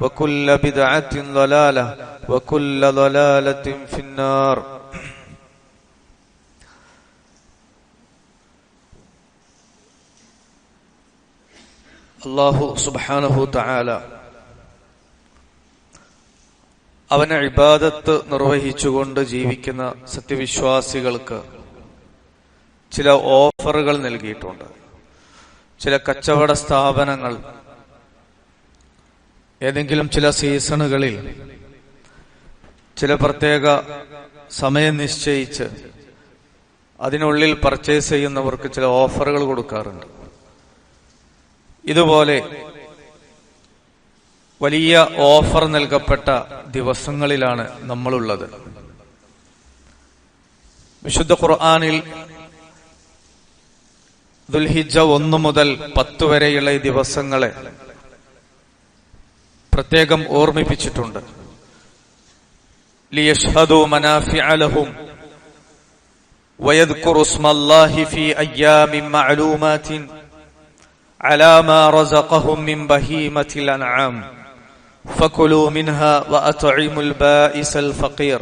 وكل بدعة ضلالة وكل ضلالة في النار അള്ളാഹു സുബാനഹു താല അവനെ ഇബാദത്ത് നിർവഹിച്ചുകൊണ്ട് ജീവിക്കുന്ന സത്യവിശ്വാസികൾക്ക് ചില ഓഫറുകൾ നൽകിയിട്ടുണ്ട് ചില കച്ചവട സ്ഥാപനങ്ങൾ ഏതെങ്കിലും ചില സീസണുകളിൽ ചില പ്രത്യേക സമയം നിശ്ചയിച്ച് അതിനുള്ളിൽ പർച്ചേസ് ചെയ്യുന്നവർക്ക് ചില ഓഫറുകൾ കൊടുക്കാറുണ്ട്. ഇതുപോലെ വലിയ ഓഫർ നൽകപ്പെട്ട ദിവസങ്ങളിലാണ് നമ്മളുള്ളത്. വിശുദ്ധ ഖുർആാനിൽ ദുൽഹിജ ഒന്നു മുതൽ പത്ത് വരെയുള്ള ഈ ദിവസങ്ങളെ പ്രത്യേകം ഓർമ്മിപ്പിച്ചിട്ടുണ്ട് ليشهدوا منافع لهم ويذكروا اسم الله في أيام معلومات على ما رزقهم من بهيمة الأنعام فكلوا منها وأطعموا البائس الفقير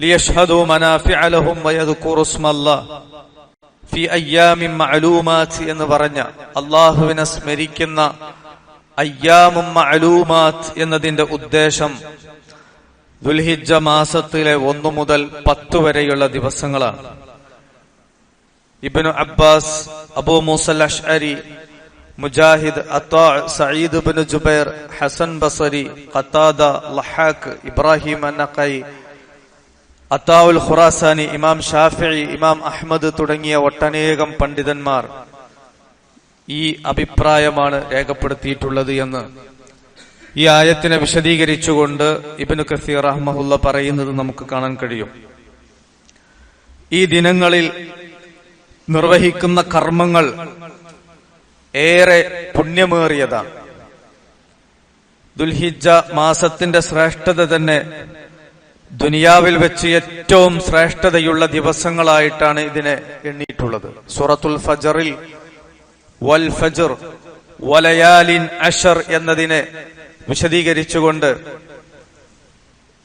ليشهدوا منافع لهم ويذكروا اسم الله في أيام معلومات എന്ന് പറഞ്ഞ അള്ളാഹുവിനെ സ്മരിക്കുന്ന അയ്യാമും മഅലൂമാത്ത് എന്നതിന്റെ ഉദ്ദേശം ദുൽഹിജ മാസത്തിലെ ഒന്നു മുതൽ പത്ത് വരെയുള്ള ദിവസങ്ങളാണ്. ഇബിനു അബ്ബാസ് അബൂ മൂസൽ Ashari Mujahid Ata Sayyid bin Jubair Hasan Basri Qatada ലഹാഖ് Ibrahim അന്നഖൈ അത്താവുൽ ഖുറാസാനി ഇമാം ഷാഫി ഇമാം അഹ്മദ് തുടങ്ങിയ ഒട്ടനേകം പണ്ഡിതന്മാർ ഈ അഭിപ്രായമാണ് രേഖപ്പെടുത്തിയിട്ടുള്ളത് എന്ന്. ഈ ആയത്തിനെ വിശദീകരിച്ചുകൊണ്ട് ഇബിന് കസീർ അഹമ്മഹുല്ല പറയുന്നത് നമുക്ക് കാണാൻ കഴിയും. ഈ ദിനങ്ങളിൽ നിർവഹിക്കുന്ന കർമ്മങ്ങൾ ഏറെ പുണ്യമേറിയതാണ്. ദുൽഹിജ മാസത്തിന്റെ ശ്രേഷ്ഠത തന്നെ ദുനിയാവിൽ വെച്ച് ഏറ്റവും ശ്രേഷ്ഠതയുള്ള ദിവസങ്ങളായിട്ടാണ് ഇതിനെ എണ്ണിയിട്ടുള്ളത്. സൂറത്തുൽ ഫജറിൽ വൽ ഫജർ വലയാലിൻ അഷർ എന്നതിനെ വിശദീകരിച്ചുകൊണ്ട്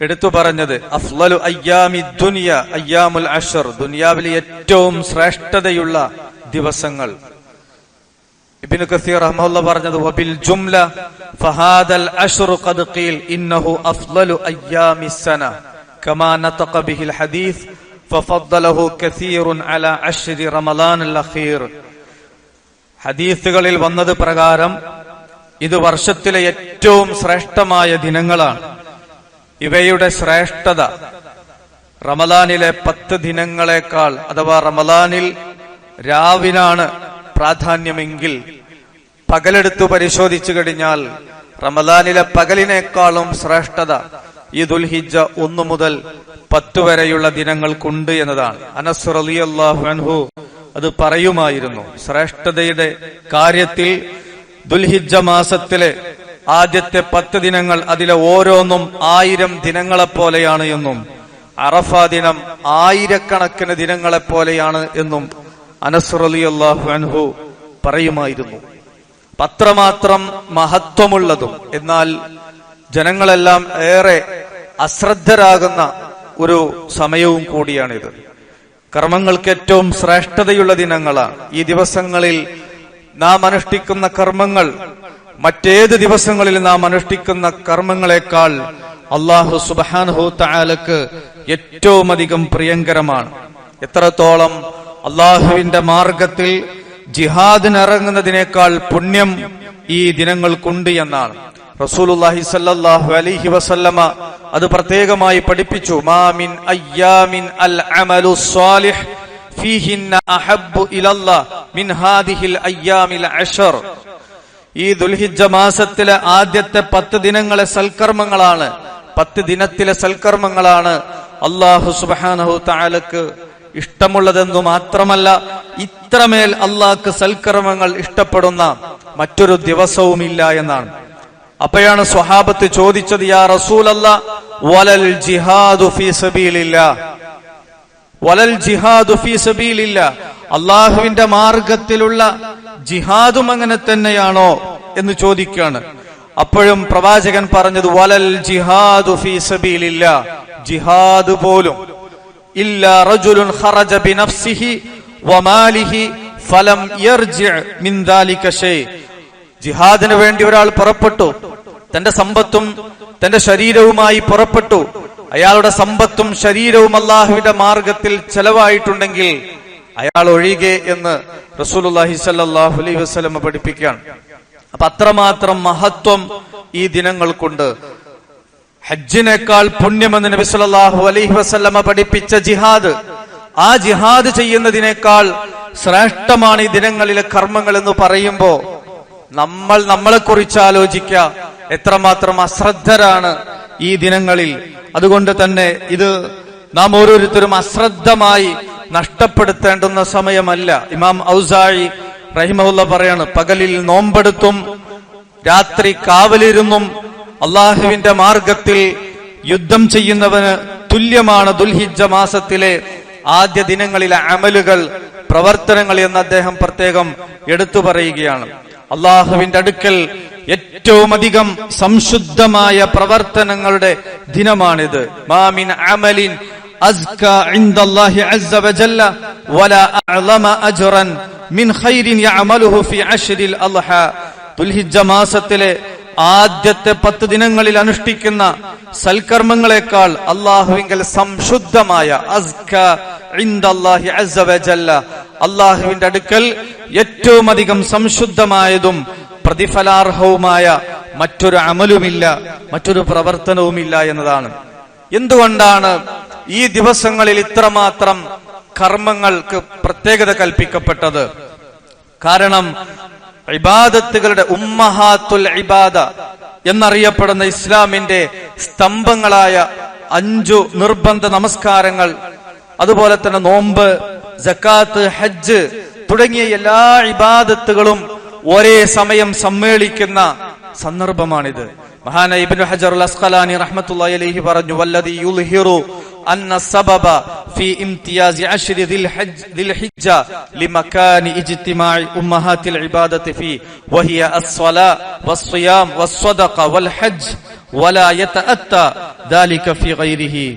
എടുത്തു പറഞ്ഞത് അഫ്ലലു അയ്യാമി ദുനിയ അയ്യാമുൽ അഷർ ദുനിയാവിലെ ഏറ്റവും ശ്രേഷ്ഠതയുള്ള ദിവസങ്ങൾ. ഇബ്നു കസീർ റഹ്മഹുല്ല പറഞ്ഞത് വബിൽ ജുംല ഫഹാദൽ അഷ്റു ഖദ് ഖീൽ ഇന്നഹു അഫ്ലലു അയ്യാമി സന കമാ നതഖ ബിഹിൽ ഹദീസ് ഫഫദ്ദലഹു കസീറുൻ അലാ അശ്രി റമളാൻ അൽ അഖീർ. ഹദീസുകളിൽ വന്നത് പ്രകാരം ഇത് വർഷത്തിലെ ഏറ്റവും ശ്രേഷ്ഠമായ ദിനങ്ങളാണ്. ഇവയുടെ ശ്രേഷ്ഠത റമലാനിലെ പത്ത് ദിനങ്ങളെക്കാൾ അഥവാ റമലാനിൽ രാവിനാണ് പ്രാധാന്യമെങ്കിൽ പകലെടുത്തു പരിശോധിച്ചു കഴിഞ്ഞാൽ റമലാനിലെ പകലിനേക്കാളും ശ്രേഷ്ഠത ഈ ദുൽഹിജ ഒന്നു മുതൽ പത്തു വരെയുള്ള ദിനങ്ങൾക്കുണ്ട് എന്നതാണ്. അനസ് റളിയല്ലാഹു അൻഹു അത് പറയുമായിരുന്നു. ശ്രേഷ്ഠതയുടെ കാര്യത്തിൽ ദുൽഹിജ മാസത്തിലെ ആദ്യത്തെ പത്ത് ദിനങ്ങൾ അതിലെ ഓരോന്നും ആയിരം ദിനങ്ങളെപ്പോലെയാണ് എന്നും അറഫ ദിനം ആയിരക്കണക്കിന് ദിനങ്ങളെപ്പോലെയാണ് എന്നും അനസ് അള്ളാഹു അൻഹു പറയുമായിരുന്നു. പത്രമാത്രം മഹത്വമുള്ളതും എന്നാൽ ജനങ്ങളെല്ലാം ഏറെ അശ്രദ്ധരാകുന്ന ഒരു സമയവും കൂടിയാണിത്. കർമ്മങ്ങൾക്ക് ഏറ്റവും ശ്രേഷ്ഠതയുള്ള ദിനങ്ങളാണ് ഈ ദിവസങ്ങളിൽ നാം അനുഷ്ഠിക്കുന്ന കർമ്മങ്ങൾ മറ്റേത് ദിവസങ്ങളിൽ നാം അനുഷ്ഠിക്കുന്ന കർമ്മങ്ങളെക്കാൾ അള്ളാഹു സുബാൻഹു താലക്ക് ഏറ്റവും അധികം പ്രിയങ്കരമാണ്. എത്രത്തോളം അള്ളാഹുവിന്റെ മാർഗത്തിൽ ജിഹാദിനിറങ്ങുന്നതിനേക്കാൾ പുണ്യം ഈ ദിനങ്ങൾക്കുണ്ട് എന്നാണ്. റസൂലുള്ളാഹി സല്ലല്ലാഹു അലൈഹി വസല്ലമ അത് പ്രത്യേകമായി പഠിപ്പിച്ചു. മാമിൻ അയ്യാമിൻ അൽ അമലു സ്വാലിഹ് ഫീഹിന്ന അഹബ്ബു ഇലല്ലാഹ് മിൻ ഹാദിഹിൽ അയ്യാമിൽ അശർ ഈ ദുൽഹിജ്ജ മാസത്തിലെ ആദ്യത്തെ പത്ത് ദിനങ്ങളെ സൽക്കർമ്മങ്ങളാണ്. പത്ത് ദിനത്തിലെ സൽക്കർമ്മങ്ങളാണ് അള്ളാഹു സുബാനഹു താലക്ക് ഇഷ്ടമുള്ളതെന്നു മാത്രമല്ല ഇത്രമേൽ അള്ളാഹ്ക്ക് സൽക്കർമ്മങ്ങൾ ഇഷ്ടപ്പെടുന്ന മറ്റൊരു ദിവസവുമില്ല എന്നാണ്. അപ്പോഴാണ് സ്വഹാബത്ത് ചോദിച്ചത് യാ റസൂലല്ല വലൽ ജിഹാദു ഫീ വലൽ ജിഹാദു ഫീ സബീലില്ല. അള്ളാഹുവിന്റെ മാർഗത്തിലുള്ള ജിഹാദും അങ്ങനെ തന്നെയാണോ എന്ന് ചോദിക്കുകയാണ്. അപ്പോഴും പ്രവാചകൻ പറഞ്ഞത് വലൽ ജിഹാദു ഫീ ജിഹാദ് പോലും. ഇല്ല റജുലുൻ ഖറജ ബിനഫ്സിഹി വമാലിഹി ഫലം യർജി മിൻ ദാലിക ഷൈ. ജിഹാദിന് വേണ്ടി ഒരാൾ പുറപ്പെട്ടു. തന്റെ സമ്പത്തും തന്റെ ശരീരവുമായി പുറപ്പെട്ടു. അയാളുടെ സമ്പത്തും ശരീരവും അള്ളാഹുവിന്റെ മാർഗത്തിൽ ചെലവായിട്ടുണ്ടെങ്കിൽ അയാൾ ഒഴികെ എന്ന് റസൂലുള്ളാഹി സ്വല്ലല്ലാഹു അലൈഹി വസല്ലം പഠിപ്പിക്കുകയാണ്. അപ്പൊ അത്രമാത്രം മഹത്വം ഈ ദിനങ്ങൾക്കുണ്ട് ഹജ്ജിനേക്കാൾ പുണ്യമെന്ന് നബി സല്ലാഹു അലൈഹി വസ്ലമ പഠിപ്പിച്ച ജിഹാദ്. ആ ജിഹാദ് ചെയ്യുന്നതിനേക്കാൾ ശ്രേഷ്ഠമാണ് ഈ ദിനങ്ങളിലെ കർമ്മങ്ങൾ എന്ന് പറയുമ്പോ നമ്മൾ നമ്മളെ കുറിച്ച് ആലോചിക്കുക. എത്രമാത്രം അശ്രദ്ധരാണ് ഈ ദിനങ്ങളിൽ. അതുകൊണ്ട് തന്നെ ഇത് നാം ഓരോരുത്തരും അശ്രദ്ധമായി നഷ്ടപ്പെടുത്തേണ്ടുന്ന സമയമല്ല. ഇമാം ഔസായി റഹിമഹുല്ല പറയാണ് പകലിൽ നോമ്പെടുത്തും രാത്രി കാവലിരുന്നും അള്ളാഹുവിന്റെ മാർഗത്തിൽ യുദ്ധം ചെയ്യുന്നവന് തുല്യമാണ് ദുൽഹിജ മാസത്തിലെ ആദ്യ ദിനങ്ങളിലെ അമലുകൾ പ്രവർത്തനങ്ങൾ എന്ന് അദ്ദേഹം പ്രത്യേകം എടുത്തു പറയുകയാണ്. അള്ളാഹുവിന്റെ അടുക്കൽ ഏറ്റവും അധികം സംശുദ്ധമായ പ്രവർത്തനങ്ങളുടെ ദിനമാണിത് മാമിൻ അമലിൻ أزكى عند الله عز وجل ولا أعظم أجرا من خير يعمله في عشر الأضحى ദുൽഹിജ്ജ മാസത്തിലെ ആദ്യത്തെ പത്ത് ദിനങ്ങളിൽ അനുഷ്ഠിക്കുന്ന സൽക്കർമ്മങ്ങളെക്കാൾ അള്ളാഹുവിങ്കൽ സംശുദ്ധമായ അസ്ക ഇൻദല്ലാഹി അസ്സ വജല്ല അള്ളാഹുവിന്റെ അടുക്കൽ ഏറ്റവും അധികം സംശുദ്ധമായതും പ്രതിഫലാർഹവുമായ മറ്റൊരു അമലുമില്ല മറ്റൊരു പ്രവർത്തനവുമില്ല എന്നതാണ്. എന്തുകൊണ്ടാണ് ഈ ദിവസങ്ങളിൽ ഇത്രമാത്രം കർമ്മങ്ങൾക്ക് പ്രത്യേകത കൽപ്പിക്കപ്പെട്ടത്? കാരണം ഇബാദത്തുകളുടെ ഉമ്മഹാത്തുൽ ഇബാദ എന്നറിയപ്പെടുന്ന ഇസ്ലാമിന്റെ സ്തംഭങ്ങളായ അഞ്ചു നിർബന്ധ നമസ്കാരങ്ങൾ അതുപോലെ തന്നെ നോമ്പ് ജക്കാത്ത് ഹജ്ജ് തുടങ്ങിയ എല്ലാ ഇബാദത്തുകളും ഒരേ സമയം സമ്മേളിക്കുന്ന സന്ദർഭമാണിത്. മഹാന ഇബ്നു ഹജർ അസ്ഖലാനി റഹ്മത്തുള്ളാഹി അലൈഹി പറഞ്ഞു വല്ലദി യുൽഹിറു അന്ന സബബ ഫി ഇംതിയാസ് അശ്രി ദിൽ ഹജ്ജ് ലിമകാനി ഇജ്തിമാഇ ഉമ്മഹാത്തിൽ ഇബാദത്തി ഫി വഹിയ അസ്സലാ വസ്സിയാം വസ്സദഖ വൽ ഹജ്ജ് വലാ യതഅത്ത ദാലിക ഫി ഗൈരിഹി.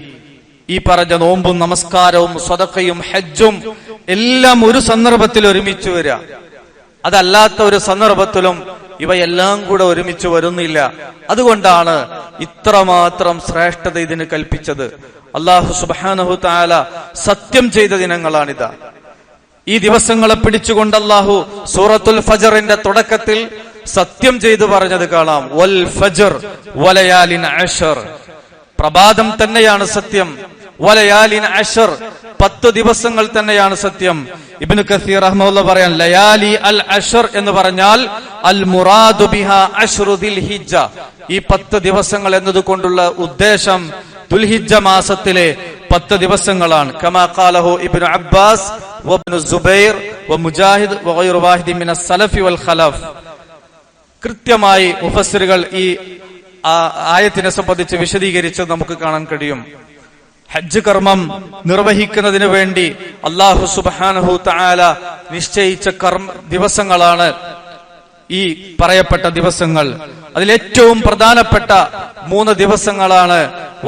ഈ പറഞ്ഞ നോമ്പും നമസ്കാരവും സ്വതക്കയും ഹജ്ജും എല്ലാം ഒരു സന്ദർഭത്തിൽ ഒരുമിച്ച് വരിക. അതല്ലാത്ത ഒരു സന്ദർഭത്തിലും ഇവയെല്ലാം കൂടെ ഒരുമിച്ച് വരുന്നില്ല. അതുകൊണ്ടാണ് ഇത്രമാത്രം ശ്രേഷ്ഠത ഇതിന് കൽപ്പിച്ചത്. അള്ളാഹു സുബാനഹു താല സത്യം ചെയ്ത ദിനങ്ങളാണിത്. ഈ ദിവസങ്ങളെ പിടിച്ചുകൊണ്ട് അള്ളാഹു സൂറത്തുൽ ഫജറിന്റെ തുടക്കത്തിൽ സത്യം ചെയ്തു പറഞ്ഞത് കാണാം. വൽ ഫജർ വലയാലിൻ പ്രഭാതം തന്നെയാണ് സത്യം. വലയാലിൻ അഷർ. പത്ത് ദിവസങ്ങൾ തന്നെയാണ് സത്യം. ഇബ്നു കസീർ അഹമ്മദ് പറയാൻ ലയാലി അൽ അഷർ എന്ന് പറഞ്ഞാൽ അൽ മുറാദു ബിഹ അഷ്റുദിൽ ഹിജ്ജ ഈ പത്ത് ദിവസങ്ങൾ എന്നതുകൊണ്ടുള്ള ഉദ്ദേശം ദുൽഹിജ്ജ മാസത്തിലെ പത്ത് ദിവസങ്ങളാണ്. കമാ ഖാലഹു ഇബ്നു അബ്ബാസ് വബ്നു സുബൈർ വമുജാഹിദ് വഗൈറു വാഹിദി മിന സലഫി വൽ ഖലഫ്. കൃത്യമായി മുഫസ്സിറുകൾ ഈ ആയത്തിനെ സംബന്ധിച്ച് വിശദീകരിച്ച് നമുക്ക് കാണാൻ കഴിയും. ഹജ്ജ് കർമ്മം നിർവഹിക്കുന്നതിന് വേണ്ടി അള്ളാഹു സുബാനഹു താല നിശ്ചയിച്ച കർമ്മ ദിവസങ്ങളാണ് ഈ പറയപ്പെട്ട ദിവസങ്ങൾ. അതിലേറ്റവും പ്രധാനപ്പെട്ട മൂന്ന് ദിവസങ്ങളാണ്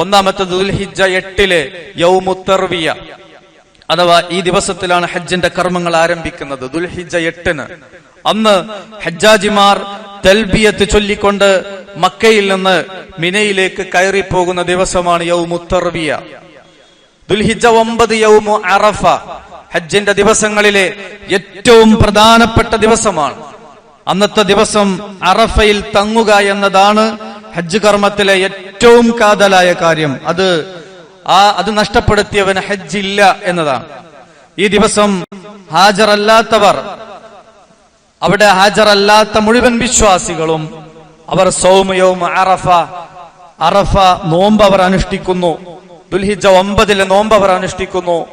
ഒന്നാമത്തെ ദുൽഹിജ എട്ടിലെ യൗമുത്തർവിയ. അഥവാ ഈ ദിവസത്തിലാണ് ഹജ്ജിന്റെ കർമ്മങ്ങൾ ആരംഭിക്കുന്നത് ദുൽഹിജ എട്ടിന്. അന്ന് ഹജ്ജാജിമാർ തൽബിയത്ത് ചൊല്ലിക്കൊണ്ട് മക്കയിൽ നിന്ന് മിനയിലേക്ക് കയറിപ്പോകുന്ന ദിവസമാണ് യൗമുത്തർവിയ. ദുൽഹിജ ഒമ്പത് യൗമു അറഫ. ഹജ്ജിന്റെ ദിവസങ്ങളിലെ ഏറ്റവും പ്രധാനപ്പെട്ട ദിവസമാണ്. അന്നത്തെ ദിവസം അറഫയിൽ തങ്ങുക എന്നതാണ് ഹജ്ജ് കർമ്മത്തിലെ ഏറ്റവും കാതലായ കാര്യം. അത് ആ അത് നഷ്ടപ്പെടുത്തിയവന് ഹജ്ജ് ഇല്ല എന്നതാണ്. ഈ ദിവസം ഹാജറല്ലാത്തവർ അവിടെ ഹാജറല്ലാത്ത മുഴുവൻ വിശ്വാസികളും അവർ സൗമയവും അറഫ അറഫ നോമ്പ് അവർ അനുഷ്ഠിക്കുന്നു. ദുൽഹിജ ഒമ്പതിലെ നോമ്പ് അവർ അനുഷ്ഠിക്കുന്നു.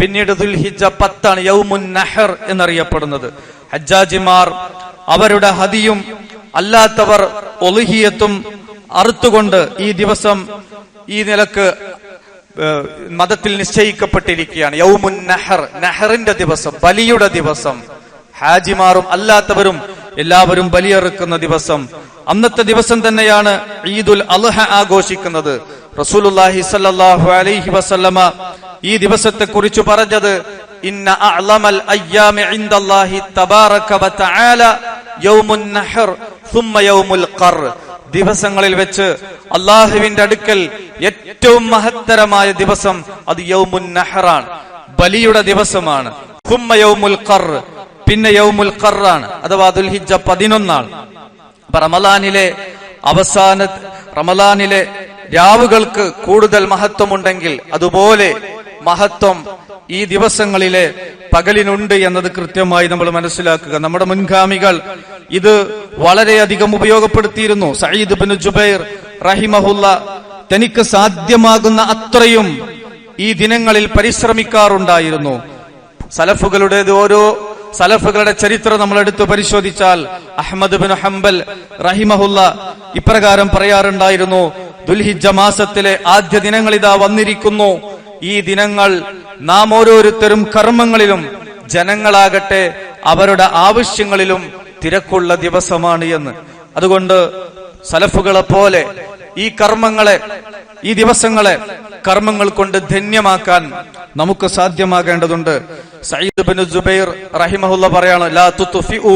പിന്നീട് ദുൽഹിജ പത്താണ് യൗമുൻ നഹർ എന്നറിയപ്പെടുന്നത്. ഹജ്ജാജിമാർ അവരുടെ ഹതിയും അല്ലാത്തവർ ഒലുഹിയത്തും അറുത്തുകൊണ്ട് ഈ ദിവസം ഈ നിലയ്ക്ക് മതത്തിൽ നിശ്ചയിക്കപ്പെട്ടിരിക്കുകയാണ്. യൗമുൻ നഹർ നഹറിന്റെ ദിവസം ബലിയുടെ ദിവസം. ഹാജിമാറും അല്ലാത്തവരും എല്ലാവരും ബലിയെറുക്കുന്ന ദിവസം. അന്നത്തെ ദിവസം തന്നെയാണ് ഈദുൽ അൽഹ ആഘോഷിക്കുന്നത്. റസൂലുള്ളാഹി സല്ലല്ലാഹു അലൈഹി വസല്ലമ ഈ ദിവസത്തെ കുറിച്ച് പറഞ്ഞത് ഇന്ന അഅ്ലമൽ അയ്യാമി ഇൻദല്ലാഹി തബാറക വതആല യൗമുൻ നഹർ സുമ്മ യൗമുൽ ഖർ. ദിവസങ്ങളിൽ വെച്ച് അള്ളാഹുവിന്റെ അടുക്കൽ ഏറ്റവും മഹത്തരമായ ദിവസം അത് യൗമുൻ നഹറാണ് ബലിയുടെ ദിവസമാണ്. സുമ്മ യൗമുൽ ഖർ പിന്നെ യൗമുൽ ഖറാണ് അഥവാ ദുൽഹിജ്ജ 11 ആണ് റമളാനിലെ അവസാന റമളാനിലെ രാവുകൾക്ക് കൂടുതൽ മഹത്വമുണ്ടെങ്കിൽ അതുപോലെ മഹത്വം ഈ ദിവസങ്ങളിലെ പകലിനുണ്ട് എന്നത് കൃത്യമായി നമ്മൾ മനസ്സിലാക്കുക. നമ്മുടെ മുൻഗാമികൾ ഇത് വളരെയധികം ഉപയോഗപ്പെടുത്തിയിരുന്നു. സയ്യിദ് ബിൻ ജുബൈർ റഹിമഹുല്ല തനിക്ക് സാധ്യമാകുന്ന അത്രയും ഈ ദിനങ്ങളിൽ പരിശ്രമിക്കാറുണ്ടായിരുന്നു. സലഫുകളുടേത് ഓരോ സലഫുകളുടെ ചരിത്രം നമ്മൾ എടുത്തു പരിശോധിച്ചാൽ അഹമ്മദ് ബിൻ ഹംബൽ റഹിമഹുല്ല ഇപ്രകാരം പറയാറുണ്ടായിരുന്നു ദുൽഹിജ മാസത്തിലെ ആദ്യ ദിനങ്ങൾ ഇതാ വന്നിരിക്കുന്നു. ഈ ദിനങ്ങൾ നാം ഓരോരുത്തരും കർമ്മങ്ങളിലും ജനങ്ങളാകട്ടെ അവരുടെ ആവശ്യങ്ങളിലും തിരക്കുള്ള ദിവസമാണ് എന്ന്. അതുകൊണ്ട് സലഫുകളെ പോലെ ഈ കർമ്മങ്ങളെ ഈ ദിവസങ്ങളെ കർമ്മങ്ങൾ കൊണ്ട് ധന്യമാക്കാൻ നമുക്ക് സാധ്യമാകേണ്ടതുണ്ട്. സയ്യിദ് ബിൻ ജുബൈർ റഹിമഹുല്ല പറയാണ് ലാ തുത്ഫിഉ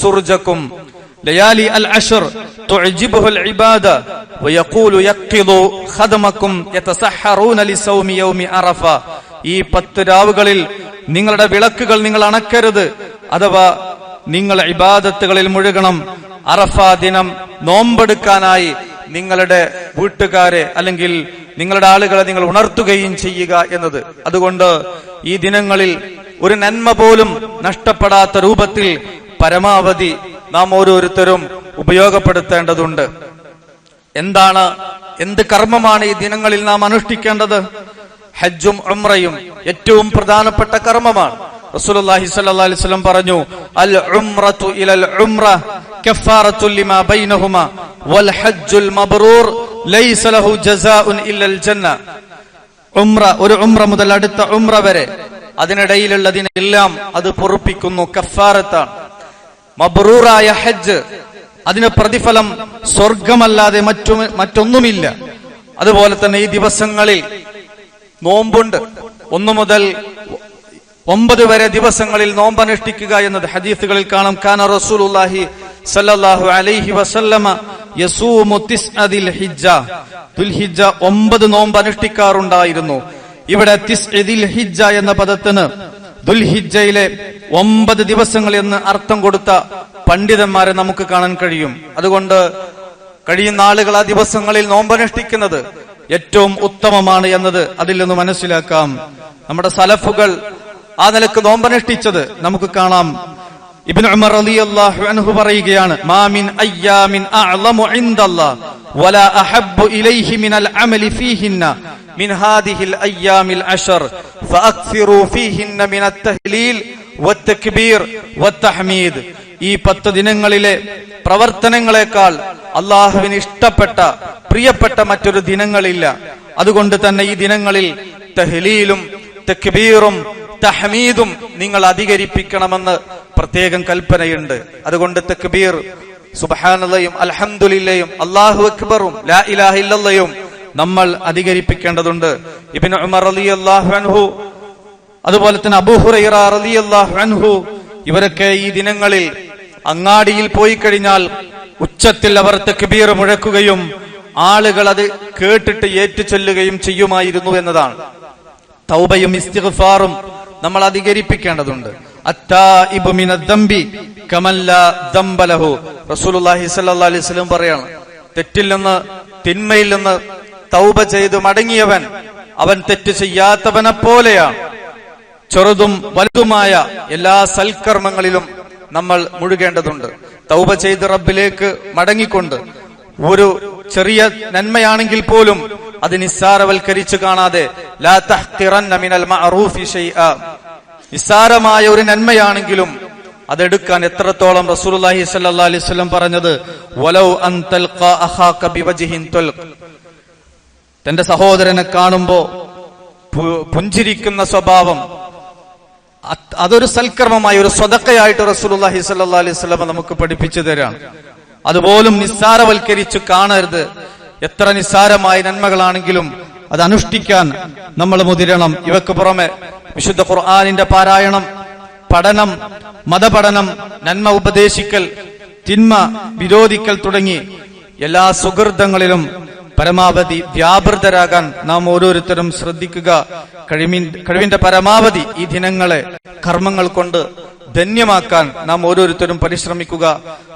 സുർജകും ലയാലി അൽ അഷർ തുഅജിബുഹു അൽ ഇബാദ വയഖൂലു യഖിദു ഖദമകും യതസഹറൂന ലിസൗമി യൗമി അറഫ. ഈ പത്ത് രാവുകളിൽ നിങ്ങളുടെ വിളക്കുകൾ നിങ്ങൾ അണക്കരുത് അഥവാ നിങ്ങൾ ഇബാദത്തുകളിൽ മുഴുകണം. അറഫ ദിനം നോമ്പെടുക്കാനായി നിങ്ങളുടെ വീട്ടുകാരെ അല്ലെങ്കിൽ നിങ്ങളുടെ ആളുകളെ നിങ്ങൾ ഉണർത്തുകയും ചെയ്യുക എന്നത്. അതുകൊണ്ട് ഈ ദിനങ്ങളിൽ ഒരു നന്മ പോലും നഷ്ടപ്പെടാത്ത രൂപത്തിൽ പരമാവധി നാം ഓരോരുത്തരും ഉപയോഗപ്പെടുത്തേണ്ടതുണ്ട്. എന്താണ് എന്ത് കർമ്മമാണ് ഈ ദിനങ്ങളിൽ നാം അനുഷ്ഠിക്കേണ്ടത്? ഹജ്ജും ഉംറയും ഏറ്റവും പ്രധാനപ്പെട്ട കർമ്മമാണ്. റസൂലുള്ളാഹി സ്വല്ലല്ലാഹി അലൈഹി വസല്ലം പറഞ്ഞു അൽ ഇലൽ ഉംറ കഫാറത്തു ലിമാ ബൈനഹുമ വൽ ഹജ്ജുൽ മബ്റൂർ ലൈസ ലഹു ജന്ന. ഉംറ ഒരു ഉംറ മുതൽ അടുത്ത ഉംറ വരെ അതിനിടയിലുള്ളതിനെല്ലാം അത് പൊറുപ്പിക്കുന്നു. കഫാറത്താണ്. മബ്രൂറായ ഹജ്ജ്. അതിന് പ്രതിഫലം സ്വർഗമല്ലാതെ മറ്റു മറ്റൊന്നുമില്ല. അതുപോലെ തന്നെ ഈ ദിവസങ്ങളിൽ നോമ്പുണ്ട്. ഒന്നു മുതൽ ഒമ്പത് വരെ ദിവസങ്ങളിൽ നോമ്പനുഷ്ഠിക്കുക എന്നത് ഹദീസുകളിൽ കാണാം. കാന റസൂലുള്ളാഹി സല്ലല്ലാഹു അലൈഹി വസല്ലമ യസൂമു തിസ്അദിൽ ഹിജ്ജ ദുൽഹിജ്ജ ഒമ്പത് നോമ്പ് അനുഷ്ഠിക്കാറുണ്ടായിരുന്നു ഇവിടെ ഹിജ്ജ എന്ന പദത്തിന് ദുൽഹിജ്ജയിലെ ഒമ്പത് ദിവസങ്ങൾ എന്ന് അർത്ഥം കൊടുത്ത പണ്ഡിതന്മാരെ നമുക്ക് കാണാൻ കഴിയും. അതുകൊണ്ട് കഴിയുന്ന ആളുകൾ ആ ദിവസങ്ങളിൽ നോമ്പനുഷ്ഠിക്കുന്നത് ഏറ്റവും ഉത്തമമാണ് എന്നത് അതിൽ നിന്ന് മനസ്സിലാക്കാം. നമ്മുടെ സലഫുകൾ ആ നിലയ്ക്ക് നോമ്പനുഷ്ഠിച്ചത് നമുക്ക് കാണാം. ഇബ്നു ഉമർ റളിയല്ലാഹു അൻഹു പറയുകയാണ് മാമിൻ അയ്യാമിൻ അഅ്ലമു ഇൻദല്ലാഹ് വലാ അഹബ്ബു ഇലൈഹി മിനൽ അമലി ഫീഹിന്ന മിൻ ഹാദിഹിൽ അയ്യാമിൽ അശർ ഫഅക്സിറു ഫീഹിന്ന മിനത് തഹ്ലീൽ വത്തക്ബീർ വത്തഹ്മീദ് ഈ പത്ത് ദിനങ്ങളിലെ പ്രവർത്തനങ്ങളെക്കാൾ അള്ളാഹുവിന് ഇഷ്ടപ്പെട്ട പ്രിയപ്പെട്ട മറ്റൊരു ദിനങ്ങളില്ല. അതുകൊണ്ട് തന്നെ ഈ ദിനങ്ങളിൽ തഹ്ലീലും തക്ബീറും തഹമീദും നിങ്ങൾ അധികരിപ്പിക്കണമെന്ന് പ്രത്യേകം കൽപ്പനയുണ്ട്. അതുകൊണ്ട് തക്ബീർ സുബഹാനതയും അൽഹംദുലില്ലയും അള്ളാഹു അക്ബറും ലാ ഇലാഹ ഇല്ലല്ലയും നമ്മൾ അധികരിപ്പിക്കേണ്ടതുണ്ട്. ഇബിൻ ഉമർ അലി അള്ളാഹു അതുപോലെ തന്നെ അബൂഹുറൈറ അൻഹു ഇവരൊക്കെ ഈ ദിനങ്ങളിൽ അങ്ങാടിയിൽ പോയി കഴിഞ്ഞാൽ ഉച്ചത്തിൽ അവർ തെക്ബീർ മുഴക്കുകയും ആളുകൾ അത് കേട്ടിട്ട് ഏറ്റുചൊല്ലുകയും ചെയ്യുമായിരുന്നു എന്നതാണ്. തൗബയും ഇസ്തിഗ്ഫാറും നമ്മൾ അധികരിപ്പിക്കേണ്ടതുണ്ട്. റസൂലുള്ളാഹി സ്വല്ലല്ലാഹി അലൈഹി വസല്ലം പറയാണ് തെറ്റിൽ നിന്ന് തിന്മയിൽ നിന്ന് തൗബ ചെയ്തു മടങ്ങിയവൻ അവൻ തെറ്റ് ചെയ്യാത്തവനെ പോലെയാണ് ചെറുതും വലുതുമായ എല്ലാ സൽക്കർമ്മങ്ങളിലും നമ്മൾ മുഴുകേണ്ടതുണ്ട്. തൗബ ചെയ്ത് റബ്ബിലേക്ക് മടങ്ങിക്കൊണ്ട് ഒരു ചെറിയ നന്മയാണെങ്കിൽ പോലും അത് നിസ്സാരവൽക്കരിച്ചു കാണാതെ നിസ്സാരമായ ഒരു നന്മയാണെങ്കിലും അതെടുക്കാൻ എത്രത്തോളം അലൈഹി വസല്ലം പറഞ്ഞത് വലൗ തന്റെ സഹോദരനെ കാണുമ്പോ പുഞ്ചിരിക്കുന്ന സ്വഭാവം അതൊരു സൽക്കർമ്മമായി ഒരു സ്വതക്കയായിട്ട് സ്വല്ലല്ലാഹി അലൈഹി വസല്ലം നമുക്ക് പഠിപ്പിച്ചു തരാണ് അതുപോലും നിസ്സാരവൽക്കരിച്ചു കാണരുത്. എത്ര നിസ്സാരമായ നന്മകളാണെങ്കിലും അത് അനുഷ്ഠിക്കാൻ നമ്മൾ മുതിരണം. ഇവക്ക് പുറമെ വിശുദ്ധ ഖുർആാനിന്റെ പാരായണം പഠനം മതപഠനം നന്മ ഉപദേശിക്കൽ തിന്മ വിരോധിക്കൽ തുടങ്ങി എല്ലാ സുഹൃതങ്ങളിലും പരമാവധി വ്യാപൃതരാകാൻ നാം ഓരോരുത്തരും ശ്രദ്ധിക്കുക. കഴിവിന്റെ പരമാവധി ഈ ദിനങ്ങളെ കർമ്മങ്ങൾ കൊണ്ട് ധന്യമാക്കാൻ നാം ഓരോരുത്തരും പരിശ്രമിക്കുക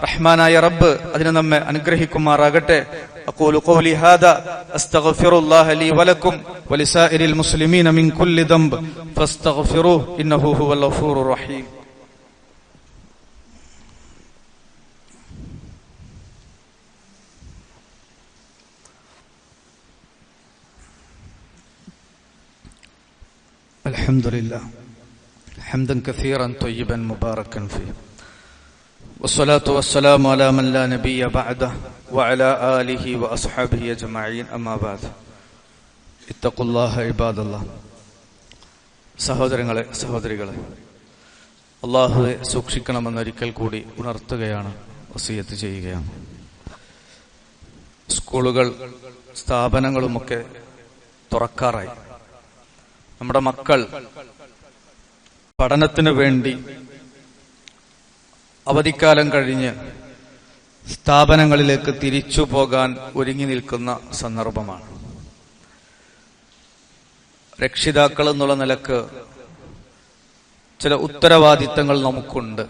റഹ്മാനായ റബ്ബ് അതിന് നമ്മെ അനുഗ്രഹിക്കുമാറാകട്ടെ أقول قولي هذا أستغفر الله لي ولكم ولسائر المسلمين من كل ذنب فاستغفروه إنه هو الغفور الرحيم الحمد لله حمدا كثيرا طيبا مباركا فيه والصلاة والسلام على من لا نبي بعده وعلى آله وأصحابه أجمعين أما بعد اتقوا الله عباد الله സഹോദരങ്ങളെ സഹോദരികളെ അള്ളാഹുവെ സൂക്ഷിക്കണമെന്നൊരിക്കൽ കൂടി ഉണർത്തുകയാണ് വസീയത്ത് ചെയ്യുകയാണ് സ്കൂളുകൾ സ്ഥാപനങ്ങളുമൊക്കെ തുറക്കാറായി നമ്മുടെ മക്കൾ പഠനത്തിന് വേണ്ടി അവധിക്കാലം കഴിഞ്ഞ് സ്ഥാപനങ്ങളിലേക്ക് തിരിച്ചു പോകാൻ ഒരുങ്ങി നിൽക്കുന്ന സന്ദർഭമാണ്. രക്ഷിതാക്കൾ എന്നുള്ള നിലയ്ക്ക് ചില ഉത്തരവാദിത്തങ്ങൾ നമുക്കുണ്ട്.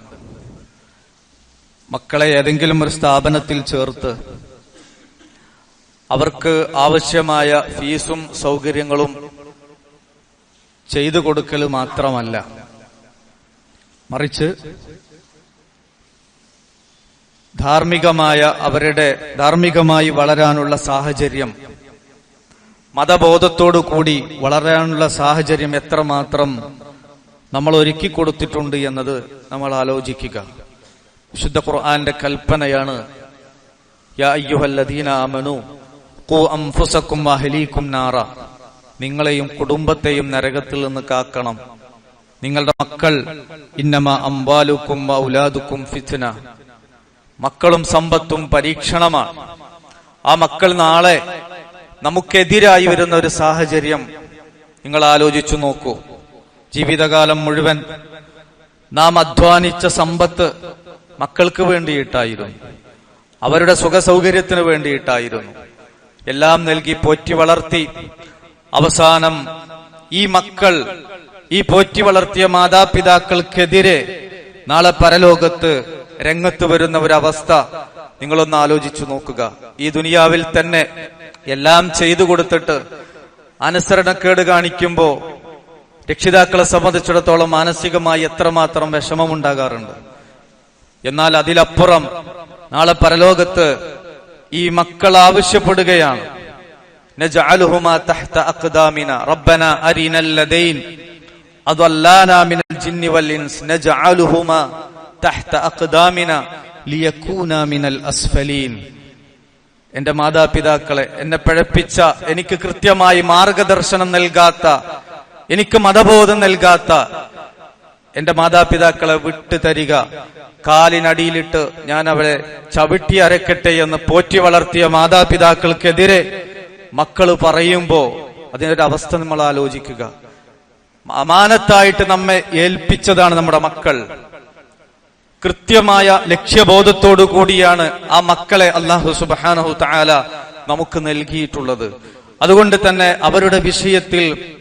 മക്കളെ ഏതെങ്കിലും ഒരു സ്ഥാപനത്തിൽ ചേർത്ത് അവർക്ക് ആവശ്യമായ ഫീസും സൗകര്യങ്ങളും ചെയ്തു കൊടുക്കൽ മാത്രമല്ല. മറിച്ച് ധാർമ്മികമായ അവരുടെ ധാർമ്മികമായി വളരാനുള്ള സാഹചര്യം മതബോധത്തോടു കൂടി വളരാനുള്ള സാഹചര്യം എത്രമാത്രം നമ്മൾ ഒരുക്കി കൊടുത്തിട്ടുണ്ട് എന്നത് നമ്മൾ ആലോചിക്കുക. വിശുദ്ധ ഖുർആന്റെ കൽപ്പനയാണ് യാ അയ്യുഹല്ലദീന ഖു നാറ. നിങ്ങളെയും കുടുംബത്തെയും നരകത്തിൽ നിന്ന് കാക്കണം. നിങ്ങളുടെ മക്കൾ ഇന്നമ അംബാലുക്കും ഔലാദുക്കും ഫിത്ന. മക്കളും സമ്പത്തും പരീക്ഷണമാണ്. ആ മക്കൾ നാളെ നമുക്കെതിരായി വരുന്ന ഒരു സാഹചര്യം നിങ്ങൾ ആലോചിച്ചു നോക്കൂ. ജീവിതകാലം മുഴുവൻ നാം അധ്വാനിച്ച സമ്പത്ത് മക്കൾക്ക് വേണ്ടിയിട്ടായിരുന്നു. അവരുടെ സുഖസൗകര്യത്തിന് വേണ്ടിയിട്ടായിരുന്നു. എല്ലാം നൽകി പോറ്റി വളർത്തി അവസാനം ഈ മക്കൾ ഈ പോറ്റി വളർത്തിയ മാതാപിതാക്കൾക്കെതിരെ നാളെ പരലോകത്ത് രംഗത്ത് വരുന്ന ഒരവസ്ഥ നിങ്ങളൊന്ന് ആലോചിച്ചു നോക്കുക. ഈ ദുനിയാവിൽ തന്നെ എല്ലാം ചെയ്തു കൊടുത്തിട്ട് അനുസരണക്കേട് കാണിക്കുമ്പോൾ രക്ഷിതാക്കളെ സംബന്ധിച്ചിടത്തോളം മാനസികമായി എത്രമാത്രം വിഷമമുണ്ടാകാറുണ്ട്. എന്നാൽ അതിലപ്പുറം നാളെ പരലോകത്ത് ഈ മക്കൾ ആവശ്യപ്പെടുകയാണ്. أضلانا من الجن والإنس نجعلهما تحت أقدامنا ليكونا من الأسفلين എന്റെ മാതാപിതാക്കളെ എന്നെ പിഴപ്പിച്ച എനിക്ക് കൃത്യമായി മാർഗദർശനം നൽകാത്ത എനിക്ക് മതബോധം നൽകാത്ത എന്റെ മാതാപിതാക്കളെ വിട്ടു തരിക കാലിനടിയിലിട്ട് ഞാൻ അവളെ ചവിട്ടി അരക്കട്ടെ എന്ന് പോറ്റി വളർത്തിയ മാതാപിതാക്കൾക്കെതിരെ മക്കള് പറയുമ്പോ അതിനൊരു അവസ്ഥ നമ്മൾ ആലോചിക്കുക അമാനത്തായിട്ട് നമ്മെ ഏൽപ്പിച്ചതാണ് നമ്മുടെ മക്കൾ. കൃത്യമായ ലക്ഷ്യബോധത്തോടു കൂടിയാണ് ആ മക്കളെ അള്ളാഹു സുബാനഹു താല നമുക്ക് നൽകിയിട്ടുള്ളത്. അതുകൊണ്ട് തന്നെ അവരുടെ വിഷയത്തിൽ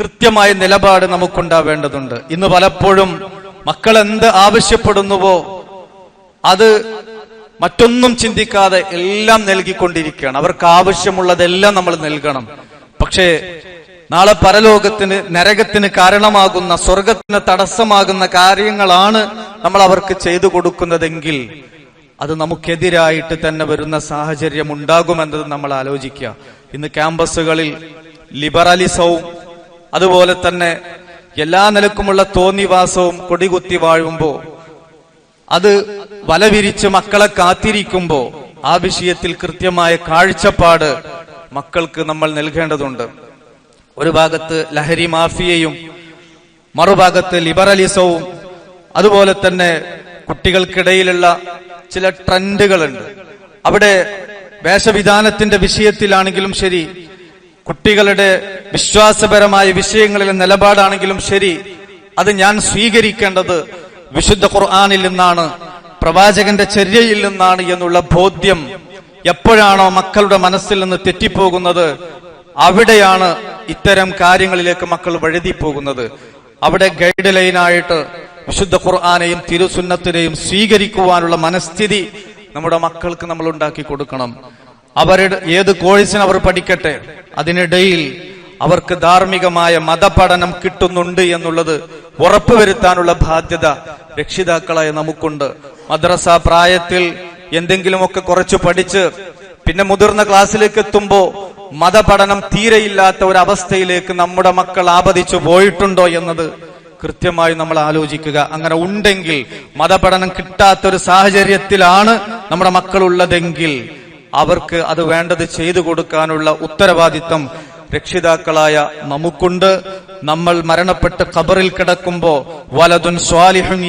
കൃത്യമായ നിലപാട് നമുക്കുണ്ടാവേണ്ടതുണ്ട്. ഇന്ന് പലപ്പോഴും മക്കൾ എന്ത് ആവശ്യപ്പെടുന്നുവോ അത് മറ്റൊന്നും ചിന്തിക്കാതെ എല്ലാം നൽകിക്കൊണ്ടിരിക്കുകയാണ്. അവർക്ക് ആവശ്യമുള്ളതെല്ലാം നമ്മൾ നൽകണം. പക്ഷേ നാളെ പരലോകത്തിന് നരകത്തിന് കാരണമാകുന്ന സ്വർഗത്തിന് തടസ്സമാകുന്ന കാര്യങ്ങളാണ് നമ്മൾ അവർക്ക് ചെയ്തു കൊടുക്കുന്നതെങ്കിൽ അത് നമുക്കെതിരായിട്ട് തന്നെ വരുന്ന സാഹചര്യം ഉണ്ടാകുമെന്നത് നമ്മൾ ആലോചിക്കുക. ഇന്ന് ക്യാമ്പസുകളിൽ ലിബറലിസവും അതുപോലെ തന്നെ എല്ലാ നിലക്കുമുള്ള തോന്നിവാസവും കൊടികുത്തി വാഴുമ്പോ അത് വലവിരിച്ച് മക്കളെ കാത്തിരിക്കുമ്പോ ആ വിഷയത്തിൽ കൃത്യമായ കാഴ്ചപ്പാട് മക്കൾക്ക് നമ്മൾ നൽകേണ്ടതുണ്ട്. ഒരു ഭാഗത്ത് ലഹരി മാഫിയയും മറുഭാഗത്ത് ലിബറലിസവും അതുപോലെ തന്നെ കുട്ടികൾക്കിടയിലുള്ള ചില ട്രെൻഡുകളുണ്ട്. അവിടെ വേഷവിധാനത്തിന്റെ വിഷയത്തിലാണെങ്കിലും ശരി കുട്ടികളുടെ വിശ്വാസപരമായ വിഷയങ്ങളിലെ നിലപാടാണെങ്കിലും ശരി അത് ഞാൻ സ്വീകരിക്കേണ്ടത് വിശുദ്ധ ഖുർആാനിൽ നിന്നാണ് പ്രവാചകന്റെ ചര്യയിൽ നിന്നാണ് എന്നുള്ള ബോധ്യം എപ്പോഴാണോ മക്കളുടെ മനസ്സിൽ നിന്ന് തെറ്റിപ്പോകുന്നത് അവിടെയാണ് ഇത്തരം കാര്യങ്ങളിലേക്ക് മക്കൾ വഴുതി പോകുന്നത് അവിടെ ഗൈഡ് ലൈനായിട്ട് വിശുദ്ധ ഖുർആാനെയും തിരുസുന്നത്തിനെയും സ്വീകരിക്കുവാനുള്ള മനസ്ഥിതി നമ്മുടെ മക്കൾക്ക് നമ്മൾ ഉണ്ടാക്കി കൊടുക്കണം. അവരുടെ ഏത് കോഴ്സിന് അവർ പഠിക്കട്ടെ അതിനിടയിൽ അവർക്ക് ധാർമ്മികമായ മതപഠനം കിട്ടുന്നുണ്ട് എന്നുള്ളത് ഉറപ്പുവരുത്താനുള്ള ബാധ്യത രക്ഷിതാക്കളായ നമുക്കുണ്ട്. മദ്രസ പ്രായത്തിൽ എന്തെങ്കിലുമൊക്കെ കുറച്ച് പഠിച്ച് പിന്നെ മുതിർന്ന ക്ലാസ്സിലേക്ക് എത്തുമ്പോ മതപഠനം തീരെയില്ലാത്ത അവസ്ഥയിലേക്ക് നമ്മുടെ മക്കൾ ആപതിച്ചു പോയിട്ടുണ്ടോ എന്നത് കൃത്യമായി നമ്മൾ ആലോചിക്കുക. അങ്ങനെ ഉണ്ടെങ്കിൽ മതപഠനം കിട്ടാത്ത ഒരു സാഹചര്യത്തിലാണ് നമ്മുടെ മക്കൾ ഉള്ളതെങ്കിൽ അവർക്ക് അത് വേണ്ടത് ചെയ്തു കൊടുക്കാനുള്ള ഉത്തരവാദിത്തം രക്ഷിതാക്കളായ നമുക്കുണ്ട്. നമ്മൾ മരണപ്പെട്ട് ഖബറിൽ കിടക്കുമ്പോ വലതുൻ സ്വാലിഹുൻ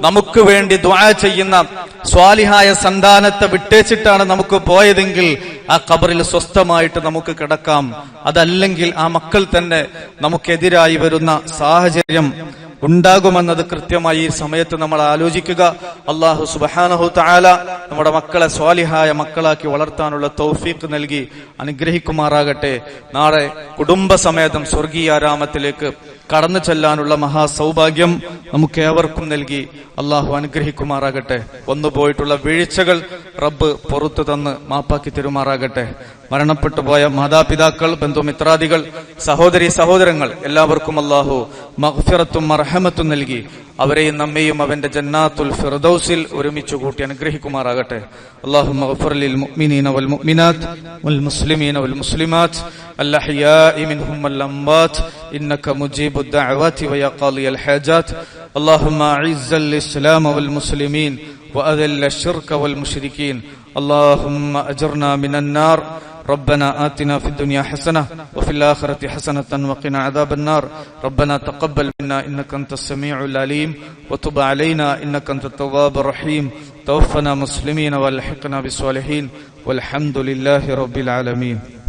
നമുക്ക് വേണ്ടി ദ്വാ ചെയ്യുന്ന സ്വാലിഹായ സന്താനത്തെ വിട്ടേച്ചിട്ടാണ് നമുക്ക് പോയതെങ്കിൽ ആ ഖബറിൽ സ്വസ്ഥമായിട്ട് നമുക്ക് കിടക്കാം. അതല്ലെങ്കിൽ ആ മക്കൾ തന്നെ നമുക്കെതിരായി വരുന്ന സാഹചര്യം ഉണ്ടാകുമെന്നത് കൃത്യമായി ഈ സമയത്ത് നമ്മൾ ആലോചിക്കുക. അള്ളാഹു സുബാനഹു താല നമ്മുടെ മക്കളെ സ്വാലിഹായ മക്കളാക്കി വളർത്താനുള്ള തൗഫീഖ് നൽകി അനുഗ്രഹിക്കുമാറാകട്ടെ. നാളെ കുടുംബസമേതം സ്വർഗീയാരാമത്തിലേക്ക് കടന്നു ചെല്ലാനുള്ള മഹാസൗഭാഗ്യം നമുക്ക് ഏവർക്കും നൽകി. അള്ളാഹു അനുഗ്രഹിക്കുമാറാകട്ടെ. വന്നുപോയിട്ടുള്ള വീഴ്ചകൾ റബ്ബ് പുറത്തു തന്ന് മാപ്പാക്കി തരുമാറാകട്ടെ. മരണപ്പെട്ടു പോയ മാതാപിതാക്കൾ ബന്ധുമിത്രാദികൾ സഹോദരി സഹോദരങ്ങൾ എല്ലാവർക്കും അള്ളാഹു മഹ്ഫിറത്തും മർഹമത്തും നൽകി. അവരെയും നമ്മെയും അവന്റെ ജന്നാത്തുൽ ഫിർദൌസിൽ ഒരുമിച്ച് കൂട്ടി അനുഗ്രഹിക്കുമാറാകട്ടെ അള്ളാഹു മഗ്ഫിർ മുഅ്മിനീന വൽ മുഅ്മിനാത്ത് വൽ മുസ്ലിമീന വൽ മുസ്ലിമാത്ത് الأحياء منهم والأموات إنك مجيب الدعوات ويا قاضي الحاجات اللهم أعز الإسلام والمسلمين وأذل الشرك والمشركين اللهم أجرنا من النار ربنا آتنا في الدنيا حسنة وفي الآخرة حسنة وقنا عذاب النار. ربنا تقبل منا إنك أنت السميع العليم وتب علينا إنك أنت التواب الرحيم. توفنا مسلمين والحقنا بالصالحين والحمد لله رب العالمين.